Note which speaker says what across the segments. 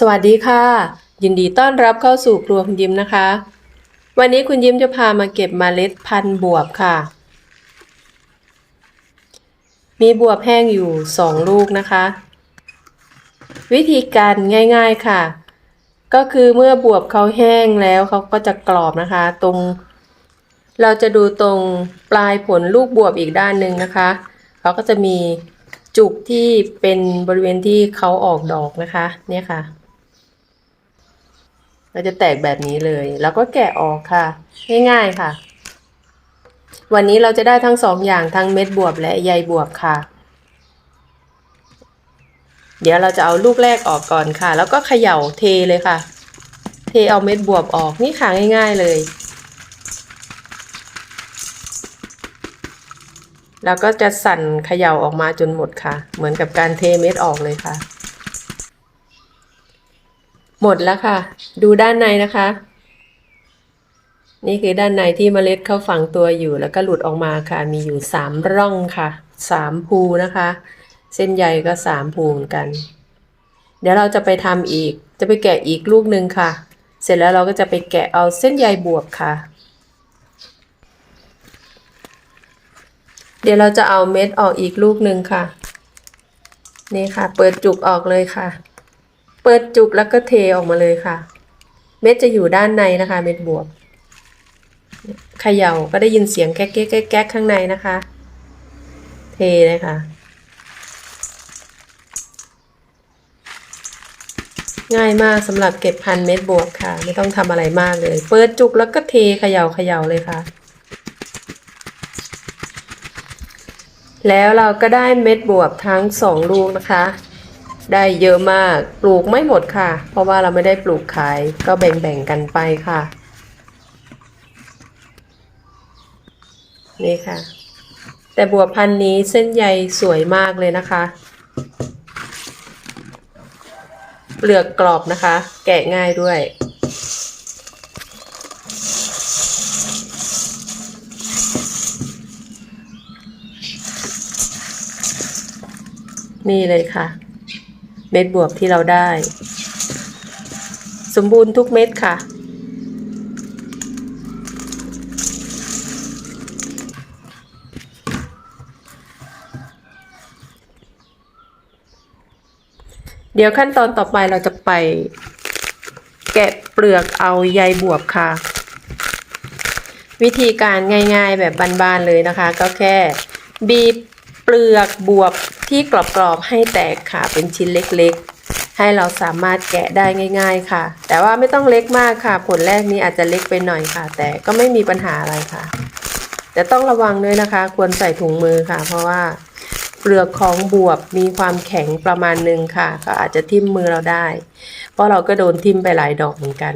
Speaker 1: สวัสดีค่ะ ยินดีต้อนรับเข้าสู่ครัวคุณยิ้มนะคะ วันนี้คุณยิ้มจะพามาเก็บเมล็ดพันธุ์บวบค่ะ มีบวบแห้งอยู่สองลูกนะคะ วิธีการง่ายๆค่ะ ก็คือเมื่อบวบเขาแห้งแล้วเขาก็จะกรอบนะคะ ตรง เราจะดูตรงปลายผลลูกบวบอีกด้านหนึ่งนะคะเขาก็จะมีจุกที่เป็นบริเวณที่เขาออกดอกนะคะ เนี่ยค่ะ เราจะแตกแบบนี้เลย แล้วก็แกะออกค่ะ ง่ายๆค่ะ วันนี้เราจะได้ทั้งสองอย่างทั้งเม็ดบวบและใยบวบค่ะ เดี๋ยวเราจะเอาลูกแรกออกก่อนค่ะ แล้วก็เขย่าเทเลยค่ะ เทเอาเม็ดบวบออกนี่ค่ะง่าย ๆเลย แล้วก็จะสั่นเขย่าออกมาจนหมดค่ะ เหมือนกับการเทเม็ดออกเลยค่ะ หมดแล้วค่ะ ดูด้านในนะคะ นี่คือด้านในที่เมล็ดเข้าฝังตัวอยู่ แล้วก็หลุดออกมาค่ะ มีอยู่สามร่องค่ะสามภูนะคะ เส้นใยก็สามภูเหมือนกัน เดี๋ยวเราจะไปทำอีก จะไปแกะอีกลูกหนึ่งค่ะ เสร็จแล้วเราก็จะไปแกะเอาเส้นใยบวบค่ะ เดี๋ยวเราจะเอาเม็ดออกอีกลูกหนึ่งค่ะ นี่ค่ะ เปิดจุกออกเลยค่ะ ปิดจุกแล้วก็เทออกมาเลยค่ะ เม็ดจะอยู่ด้านในนะคะ เม็ดบวบเขย่าก็ได้ยินเสียงแก๊กแก๊กแก๊กแกข้างในนะคะ เทเลยค่ะ ง่ายมากสำหรับเก็บพันเม็ดบวบค่ะ ไม่ต้องทำอะไรมากเลย เปิดจุกแล้วก็เทเขย่าเขย่าเลยค่ะ แล้วเราก็ได้เม็ดบวบทั้งสองลูกนะคะ ได้เยอะมาก ปลูกไม่หมดค่ะ เพราะว่าเราไม่ได้ปลูกขายก็แบ่งๆกันไปค่ะ นี่ค่ะ แต่บัวพันธุ์นี้เส้นใยสวยมากเลยนะคะ เปลือกกรอบนะคะ แกะง่ายด้วยนี่เลยค่ะ เม็ดบวบที่เราได้ สมบูรณ์ทุกเม็ดค่ะ เดี๋ยวขั้นตอนต่อไปเราจะไป แกะเปลือกเอาใยบวบค่ะ วิธีการง่ายๆแบบบานๆเลยนะคะ ก็แค่ บีบเปลือกบวบ ที่กรอบๆให้แตกค่ะ เป็นชิ้นเล็กๆ ให้เราสามารถแกะได้ง่าย ๆ ค่ะ แต่ว่าไม่ต้องเล็กมากค่ะ ผลแรกนี้อาจจะเล็กไปหน่อยค่ะ แต่ก็ไม่มีปัญหาอะไรค่ะ แต่ต้องระวังด้วยนะคะ ควรใส่ถุงมือค่ะ เพราะว่าเปลือกของบวบมีความแข็งประมาณหนึ่งค่ะ ก็อาจจะทิ่มมือเราได้ เพราะเราก็โดนทิ่มไปหลายดอกเหมือนกัน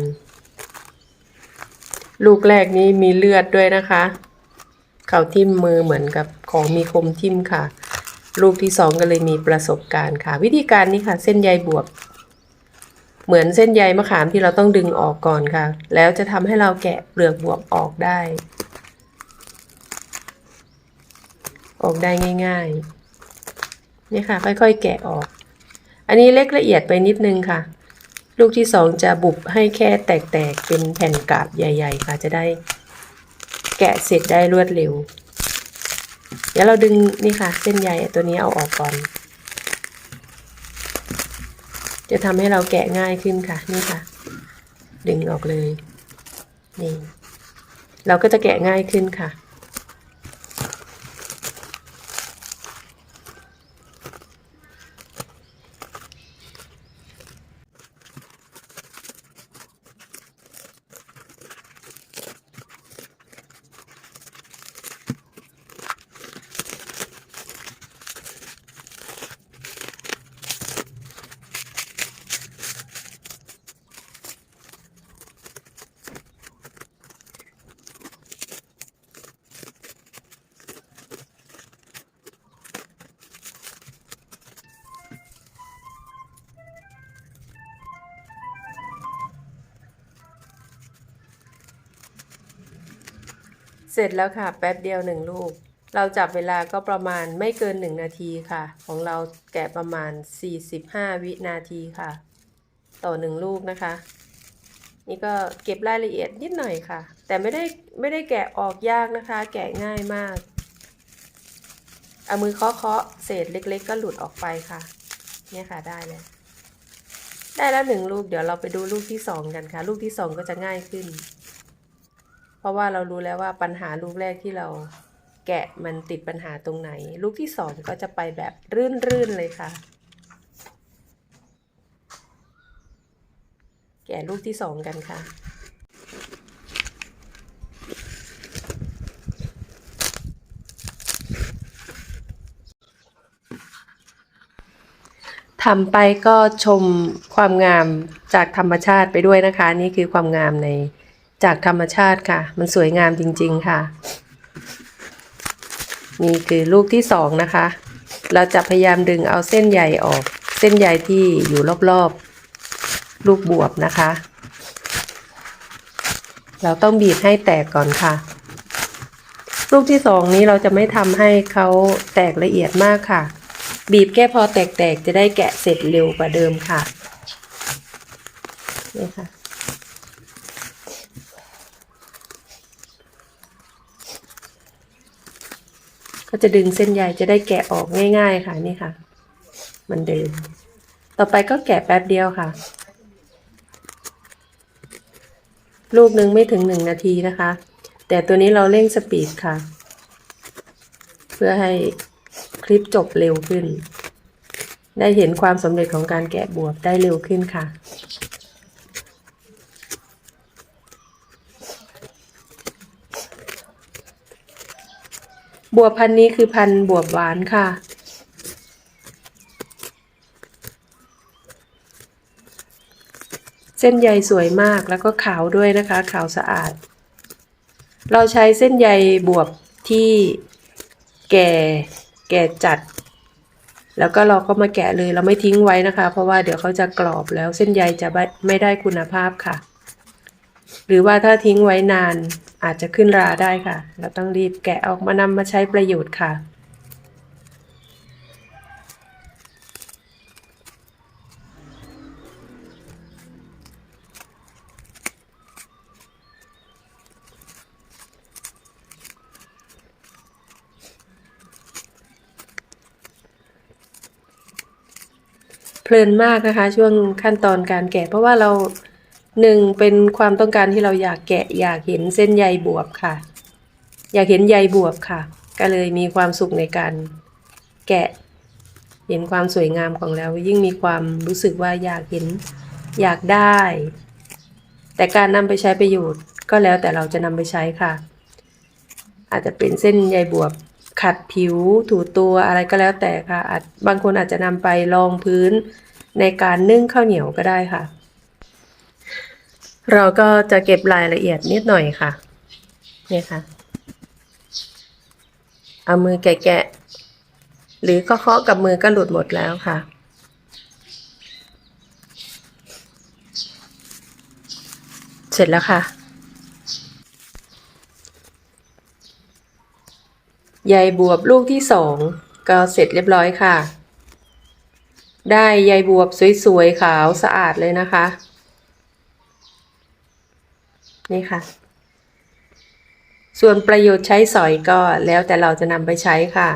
Speaker 1: ลูกแรกนี้มีเลือดด้วยนะคะ เขาทิ่มมือเหมือนกับของมีคมทิ่มค่ะ ลูกที่สองก็เลยมีประสบการณ์ค่ะ วิธีการนี้ค่ะ เส้นใยบวบ เหมือนเส้นใยมะขามที่เราต้องดึงออกก่อนค่ะ แล้วจะทำให้เราแกะเปลือกบวบออกได้ ออกได้ง่ายๆนี่ค่ะ ค่อยๆ แกะออก อันนี้เล็กละเอียดไปนิดนึงค่ะ ลูกที่สองจะบุบให้แค่แตกๆเป็นแผ่นกาบใหญ่ ๆ ค่ะจะได้ แกะเสร็จได้รวดเร็ว เดี๋ยวเราดึงนี่ค่ะ เส้นใยตัวนี้เอาออกก่อน จะทำให้เราแกะง่ายขึ้นค่ะ นี่ค่ะ ดึงออกเลย นี่ เราก็จะแกะง่ายขึ้นค่ะ เสร็จแล้วค่ะ แป๊บเดียวหนึ่งลูก เราจับเวลาก็ประมาณไม่เกินหนึ่งนาทีค่ะ ของเราแกะประมาณ 45 วินาทีค่ะ ต่อหนึ่งลูกนะคะ นี่ก็เก็บรายละเอียดนิดหน่อยค่ะ แต่ไม่ได้ไม่ได้แกะออกยากนะคะ แกะง่ายมาก เอามือเคาะเคาะเศษเล็ก ๆ ก็หลุดออกไปค่ะ เนี่ยค่ะได้แล้วได้แล้วหนึ่งลูกเดี๋ยวเราไปดูลูกที่สองกันค่ะ ลูกที่สองก็จะง่ายขึ้น เพราะว่าเรารู้แล้วว่าปัญหาลูกแรกที่เราแกะมันติดปัญหาตรงไหน ลูกที่สองก็จะไปแบบรื่นๆเลยค่ะ แกะลูกที่สองกันค่ะทำไปก็ชมความงามจากธรรมชาติไปด้วยนะคะ นี่คือความงามใน จากธรรมชาติค่ะ มันสวยงามจริง ๆ ค่ะ นี่คือลูกที่สองนะคะ เราจะพยายามดึงเอาเส้นใยออก เส้นใยที่อยู่รอบๆ ลูกบวบนะคะ เราต้องบีบให้แตกก่อนค่ะ ลูกที่สองนี้เราจะไม่ทำให้เขาแตกละเอียดมากค่ะ บีบแค่พอแตกๆ จะได้แกะเสร็จเร็วกว่าเดิมค่ะนี่ค่ะ ก็จะดึงเส้นใยจะได้แกะออกง่าย ๆ ค่ะนี่ค่ะ มันเดิน ต่อไปก็แกะแป๊บเดียวค่ะ ลูกหนึ่งไม่ถึงหนึ่งนาทีนะคะ แต่ตัวนี้เราเร่งสปีดค่ะ เพื่อให้คลิปจบเร็วขึ้น ได้เห็นความสำเร็จของการแกะบวบได้เร็วขึ้นค่ะ บัวพันนี้คือพันบวบหวานค่ะ เส้นใยสวยมากแล้วก็ขาวด้วยนะคะ ขาวสะอาด เราใช้เส้นใยบวบที่แก่แก่จัด แล้วก็เราก็มาแกะเลยเราไม่ทิ้งไว้นะคะ เพราะว่าเดี๋ยวเขาจะกรอบแล้วเส้นใยจะไม่ได้คุณภาพค่ะ หรือว่าถ้าทิ้งไว้นาน อาจจะขึ้นราได้ค่ะ เราต้องรีบแกะออกมานำมาใช้ประโยชน์ค่ะเพลินมากนะคะ ช่วงขั้นตอนการแกะเพราะว่าเรา หนึ่งเป็นความต้องการที่เราอยากแกะอยากเห็นเส้นใยบวบค่ะ อยากเห็นใยบวบค่ะ ก็เลยมีความสุขในการแกะเห็นความสวยงามของแล้ว ยิ่งมีความรู้สึกว่าอยากเห็นอยากได้ แต่การนำไปใช้ประโยชน์ก็แล้วแต่เราจะนำไปใช้ค่ะ อาจจะเป็นเส้นใยบวบขัดผิวถูตัวอะไรก็แล้วแต่ค่ะบางคนอาจจะนำไปรองพื้นในการนึ่งข้าวเหนียวก็ได้ค่ะ เราก็จะเก็บรายละเอียดนิดหน่อยค่ะ เนี่ยค่ะ เอามือแกะๆหรือเคาะๆกับมือก็หลุดหมดแล้วค่ะ เสร็จแล้วค่ะ ใยบวบลูกที่สองก็เสร็จเรียบร้อยค่ะ ได้ใยบวบสวยๆขาวสะอาดเลยนะคะ นี่ค่ะ ส่วนประโยชน์ใช้สอยก็แล้วแต่เราจะนำไปใช้ค่ะ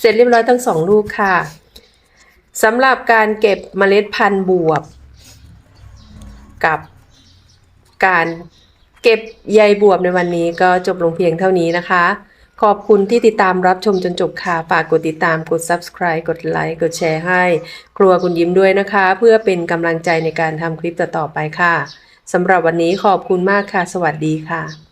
Speaker 1: เสร็จเรียบร้อยทั้งสองลูกค่ะสำหรับการเก็บเมล็ดพันธุ์บวบ กับการเก็บใยบวบในวันนี้ก็จบลงเพียงเท่านี้นะคะ ขอบคุณที่ติดตามรับชมจนจบค่ะ ฝากกดติดตามกด subscribe กดไลค์กดแชร์ให้ ครัวคุณยิ้มด้วยนะคะ เพื่อเป็นกำลังใจในการทำคลิปต่อๆไปค่ะสำหรับวันนี้ขอบคุณมากค่ะ สวัสดีค่ะ